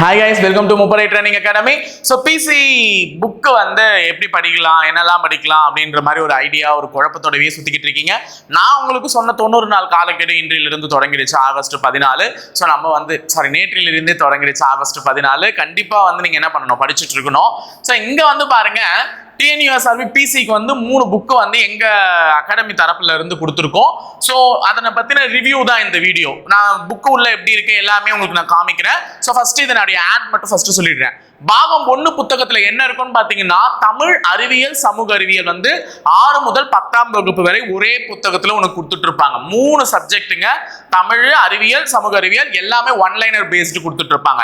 Hi guys welcome to முப்பரை training academy so PC book வந்து எப்படி படிக்கலாம் என்னெல்லாம் படிக்கலாம் அப்படின்ற மாதிரி ஒரு ஐடியா ஒரு குழப்பத்தோடவே சுற்றிக்கிட்டு இருக்கீங்க. நான் உங்களுக்கு சொன்ன தொண்ணூறு நாள் காலக்கெடு இன்றிலிருந்து தொடங்கிடுச்சு ஆகஸ்ட் பதினாலு. ஸோ நம்ம வந்து சாரி நேற்றிலிருந்தே தொடங்கிடுச்சு ஆகஸ்ட் பதினாலு. கண்டிப்பாக வந்து நீங்கள் என்ன பண்ணணும் படிச்சுட்டு இருக்கணும். ஸோ இங்கே வந்து பாருங்கள் பாருங்க டிஎன்யூஎஸ்ஆர்பி பிசிக்கு வந்து மூணு புக்கு வந்து எங்க அகாடமி தரப்புல இருந்து கொடுத்துருக்கோம். ஸோ அதனை பத்தின ரிவ்யூ தான் இந்த வீடியோ நான் புக்கு உள்ள எப்படி இருக்கு எல்லாமே உங்களுக்கு நான் காமிக்கிறேன். ஸோ ஃபர்ஸ்ட் இதனுடைய ஆட் மட்டும் ஃபர்ஸ்ட் சொல்லிடுறேன். பாகம் ஒன்று புத்தகத்தில் என்ன இருக்குன்னு பார்த்தீங்கன்னா தமிழ் அறிவியல் சமூக அறிவியல் வந்து ஆறு முதல் பத்தாம் வகுப்பு வரை ஒரே புத்தகத்தில் உனக்கு கொடுத்துட்டு இருப்பாங்க மூணு சப்ஜெக்ட்டுங்க தமிழ் அறிவியல் சமூக அறிவியல் எல்லாமே ஒன்லைனர் பேஸ்டு கொடுத்துட்டு இருப்பாங்க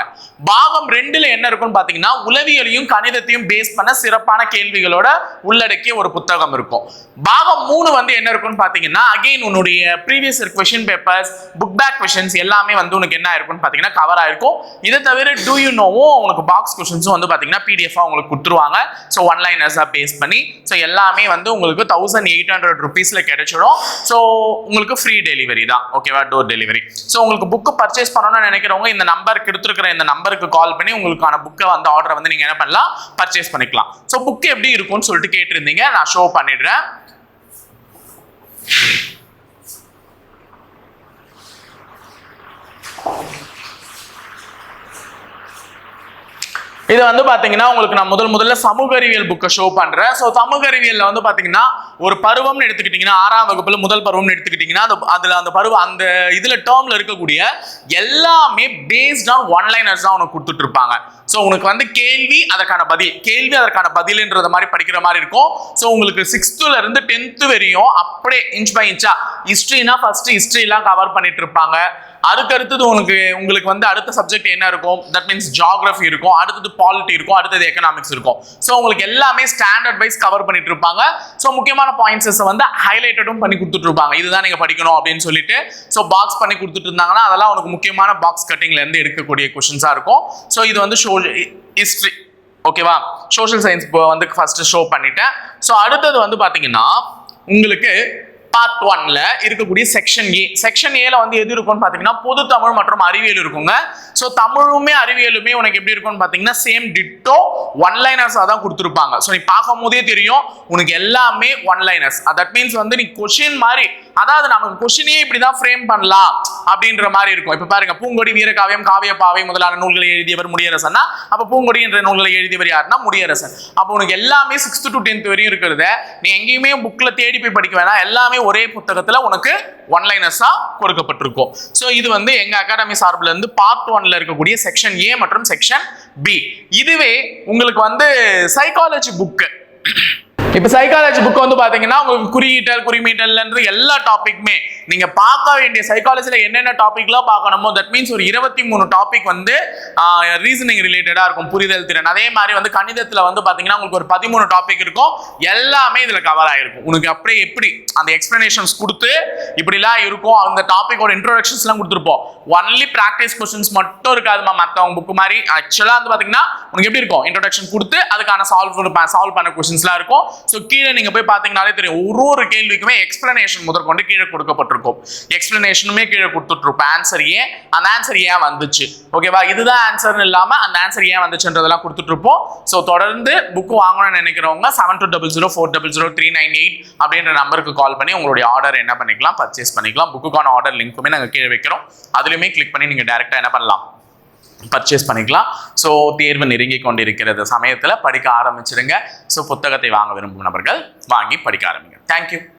பாகம் ரெண்டில் என்ன இருக்குன்னு பார்த்தீங்கன்னா உளவியலையும் கணிதத்தையும் பேஸ் பண்ண சிறப்பான கேள்விகளோட உள்ளடக்கிய ஒரு புத்தகம் இருக்கும். பாகம் மூணு வந்து என்ன இருக்குன்னு பார்த்தீங்கன்னா அகைன் உன்னுடைய previous question papers book back questions எல்லாமே வந்து உனக்கு என்ன இருக்குன்னு பார்த்தீங்கன்னா கவர் ஆயிருக்கும். இதை தவிர டூ யூ நோவும் உனக்கு பாக்ஸ் கொஷின்ஸும் வந்து பார்த்தீங்கன்னா பிடிஎஃபாக உங்களுக்கு கொடுத்துருவாங்க. ஸோ ஒன் லைனர்ஸாக பேஸ் பண்ணி ஸோ எல்லாமே வந்து உங்களுக்கு தௌசண்ட் எயிட் ஹண்ட்ரட் ருபீஸில் கிடைச்சிடும். ஸோ உங்களுக்கு ஃப்ரீ டெலிவரி தான். ஓகேவா டோர் டெலிவரி ஸோ உங்களுக்கு புக்கு பர்ச்சேஸ் பண்ணணும்னு நினைக்கிறவங்க இந்த நம்பருக்கு எடுத்துருக்கிற இந்த நம்பருக்கு கால் பண்ணி உங்களுக்கான புக்கை வந்து ஆர்டரை வந்து நீங்கள் என்ன பண்ணலாம்? பர்ச்சேஸ் பண்ணிக்கலாம். ஸோ புக் எப்படி இருக்கும்னு சொல்லிட்டு கேட்டிருந்தீங்க. நான் ஷோ பண்ணிடுறேன். இது வந்து பாத்தீங்கன்னா உங்களுக்கு நான் முதல் முதல்ல சமூக அறிவியல் புக்கை ஷோ பண்றேன். ஸோ சமூக அறிவியல்ல வந்து பாத்தீங்கன்னா ஒரு பருவம்னு எடுத்துக்கிட்டீங்கன்னா ஆறாம் வகுப்புல முதல் பருவம்னு எடுத்துக்கிட்டீங்கன்னா அது அதுல அந்த பருவம் அந்த இதுல டேர்ம்ல இருக்கக்கூடிய எல்லாமே பேஸ்ட் ஆன் ஒன்லைனர்ஸ் தான் உனக்கு கொடுத்துட்டு இருப்பாங்க. ஸோ உனக்கு வந்து கேள்வி அதற்கான பதில் கேள்வி அதற்கான பதில்ன்றத மாதிரி படிக்கிற மாதிரி இருக்கும். ஸோ உங்களுக்கு சிக்ஸ்த்துல இருந்து டென்த்து வரையும் அப்படியே இன்ச் பை இன்ச்சா ஹிஸ்ட்ரினா ஃபர்ஸ்ட் ஹிஸ்ட்ரிலாம் கவர் பண்ணிட்டு இருப்பாங்க. அதுக்கடுத்தது உனக்கு உங்களுக்கு வந்து அடுத்த சப்ஜெக்ட் என்ன இருக்கும்? தட் மீன்ஸ் ஜியாகிரபி இருக்கும். அடுத்தது பாலிட்டி இருக்கும். அடுத்தது எக்கனாமிக்ஸ் இருக்கும். ஸோ உங்களுக்கு எல்லாமே ஸ்டாண்டர்ட் வைஸ் கவர் பண்ணிட்டு இருப்பாங்க. ஸோ முக்கியமான பாயிண்ட்ஸஸ் வந்து ஹைலைட்டடும் பண்ணி கொடுத்துட்டு இருப்பாங்க. இதுதான் நீங்க படிக்கணும் அப்படின்னு சொல்லிட்டு ஸோ பாக்ஸ் பண்ணி கொடுத்துட்டு இருந்தாங்கன்னா அதெல்லாம் உனக்கு முக்கியமான பாக்ஸ் கட்டிங்ல இருந்து எடுக்கக்கூடிய கொஷின்ஸா இருக்கும். ஸோ இது வந்து ஷோ ஹிஸ்ட்ரி ஓகேவா சோஷியல் சயின்ஸ் வந்து ஃபர்ஸ்ட் ஷோ பண்ணிட்டேன். ஸோ அடுத்தது வந்து பாத்தீங்கன்னா உங்களுக்கு பார்ட் ஒன்ல இருக்கக்கூடிய செக்ஷன் ஏ செக்ஷன் ஏல வந்து எது இருக்கும்னு பாத்தீங்கன்னா பொது தமிழ் மற்றும் அறிவியல் இருக்குங்க. ஸோ தமிழுமே அறிவியலுமே உனக்கு எப்படி இருக்கும்னு பாத்தீங்கன்னா சேம் டிட்டோ ஒன்லைனர்ஸாக தான் கொடுத்துருப்பாங்க. ஸோ நீ பார்க்கும் போதே தெரியும் உனக்கு எல்லாமே ஒன்லைனர்ஸ் தட் மீன்ஸ் வந்து நீ கொஷின் மாதிரி அதாவது நமக்கு கொஷினே இப்படி தான் ஃப்ரேம் பண்ணலாம். அப்படின்ற மாதிரி இருக்கும். இப்போ பாருங்க பூங்கொடி வீரகாவியம் காவியப்பாவை முதலான நூல்களை எழுதியவர் முடியரசன்னா அப்போ பூங்கொடி என்ற நூல்களை எழுதியவர் யாருன்னா முடியரசன். அப்போ உனக்கு எல்லாமே சிக்ஸ்த் டு டென்த் வரையும் இருக்கிறத நீ எங்கேயுமே புக்ல தேடி போய் படிக்க வேணாம். எல்லாமே ஒரே புத்தகத்துல உனக்கு ஒன்லைனஸா கொடுக்கப்பட்டிருக்கும். ஸோ இது வந்து எங்க அகாடமி சார்பில் இருந்து பார்ட் ஒன்ல இருக்கக்கூடிய செக்ஷன் ஏ மற்றும் செக்ஷன் பி இதுவே உங்களுக்கு வந்து சைக்காலஜி புக்கு இப்போ சைக்காலஜி புக் வந்து பார்த்தீங்கன்னா உங்களுக்கு குறியீட்டல் குறிமீட்டல்ன்றது எல்லா டாபிக்குமே நீங்கள் பார்க்க வேண்டிய சைக்காலஜியில் என்னென்ன டாபிக்லாம் பார்க்கணுமோ தட் மீன்ஸ் ஒரு இருபத்தி மூணு டாபிக் வந்து ரீசனிங் ரிலேட்டடாக இருக்கும் புரிதல் திறன். அதே மாதிரி வந்து கணிதத்தில் வந்து பார்த்தீங்கன்னா உங்களுக்கு ஒரு பதிமூணு டாபிக் இருக்கும். எல்லாமே இதில் கவர் ஆகிருக்கும். உனக்கு அப்படியே எப்படி அந்த எக்ஸ்பிளனேஷன்ஸ் கொடுத்து இப்படிலாம் இருக்கும் அந்த டாபிக்கோட இன்ட்ரோடக்ஷன்ஸ்லாம் கொடுத்துருப்போம். ஒன்லி ப்ராக்டிஸ் கொஸ்டின்ஸ் மட்டும் இருக்காதுமா மற்றவங்க புக் மாதிரி. ஆக்சுவலாக வந்து பார்த்தீங்கன்னா உனக்கு எப்படி இருக்கும்? இன்ட்ரோடக்ஷன் கொடுத்து அதுக்கான சால்வ் சால்வ் பண்ண கொஸ்டின்ஸ்லாம் இருக்கும். ஸோ கீழே நீங்கள் போய் பார்த்தீங்கனாலே தெரியும். ஒரு ஒரு கேள்விக்குமே எக்ஸ்பிளனேஷன் முதற்கொண்டு கீழே கொடுக்கப்பட்டிருக்கும். எக்ஸ்பிளனேஷனுமே கீழே கொடுத்துட்ருப்போம் ஆன்சர் ஏன்? அந்த ஆன்சர் ஏன் வந்துச்சு? ஓகேவா இதுதான் ஆன்சர்னு இல்லாமல் அந்த ஆன்சர் ஏன் வந்துச்சுன்றதெல்லாம் கொடுத்துட்ருப்போம். ஸோ தொடர்ந்து புக் வாங்கணும்னு நினைக்கிறவங்க seven two double zero four double zero three nine eight அப்படின்ற நம்பருக்கு கால் பண்ணி உங்களுடைய ஆர்டர் என்ன பண்ணிக்கலாம் பர்ச்சேஸ் பண்ணிக்கலாம். புக்குக்கான ஆர்டர் லிங்க்குமே நாங்கள் கீழே வைக்கிறோம். அதுலேயுமே கிளிக் பண்ணி நீங்கள் டேரெக்டாக என்ன பண்ணலாம்? பர்ச்சேஸ் பண்ணிக்கலாம். ஸோ தேர்வு நெருங்கி கொண்டிருக்கிறது. சமயத்தில் படிக்க ஆரம்பிச்சிருங்க. ஸோ புத்தகத்தை வாங்க விரும்பும் நபர்கள் வாங்கி படிக்க ஆரம்பிங்க. தேங்க்யூ